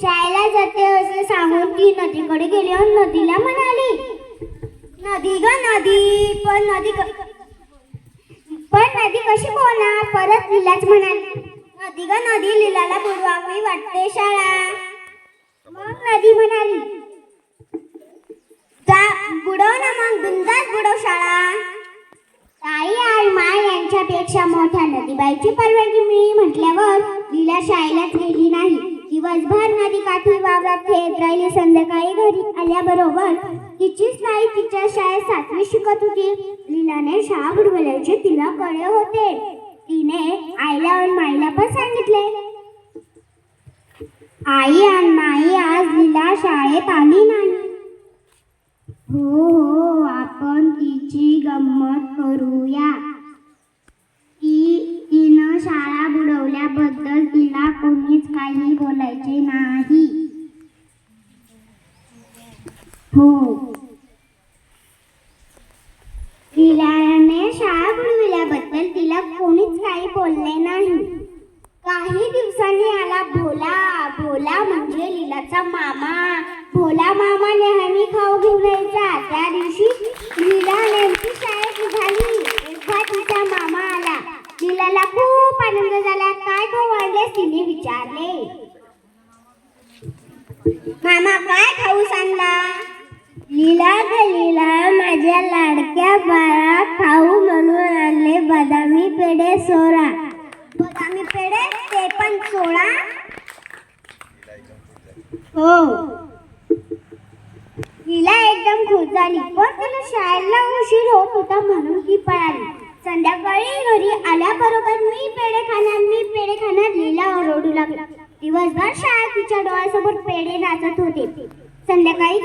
शाळेला जाते असं सांगून ती नदीकडे गेली आणि नदीला म्हणाली नदी ग नदी पण नदी पण नदी कशी बोलणार परत लीलाच म्हणाली नदी ग नदी लीलाला बुडवावी वाटते शाळा. मग नदी म्हणाली जा बुडव ना मग बिंदास बुडव शाळा. ताई आणि माय यांच्यापेक्षा मोठ्या नदीबाईची परवानगी मिळी म्हटल्यावर लीला शाळेलाच गेली दिवसभर नदी काठी वावरात खेळत राहिली. संध्याकाळी घरी आल्याबरोबर तिचीच नाही तिच्या शाळेत सातवी शिकत होती. लीलाने शाळा बुडवल्याचे तिला कळे होते. तिने आईला आणि माईला पण सांगितले. आई आणि माई आज लीला शाळेत आली नाही. हो हो आपण तिची गंमत करूया. ती तिनं शाळा काही बोलायचे नाही. हो. तिलाने शाळा बुडविल्याबद्दल तिला कोणीच काही बोलले नाही. काही दिवसांनी आला भोला भोला म्हणजे लीलाचा मामा. भोला मामा नेहमी खाऊ घेऊन यायचा. त्या दिवशी लीला नेमकी शाळेत निघाली. तेव्हा तिचा मामा आला. लीलाला खूप आनंद झाला. तिने विचारले. मामा काय खाऊ सांगला लीला गलीला माझ्या लाडक्या बाळा खाऊ म्हणून आणले बदामी पेढे सोळा बदामी पेढे? ते पण सोळा? हो. लीला एकदम खुश झाली. पण तिला शाळेला उशीर होत होता म्हणून ती पळाली? संध्याकाळी घरी दिवसभर शाळेत तिच्या डोळ्यासमोर पेढे नाचत होते. संध्याकाळी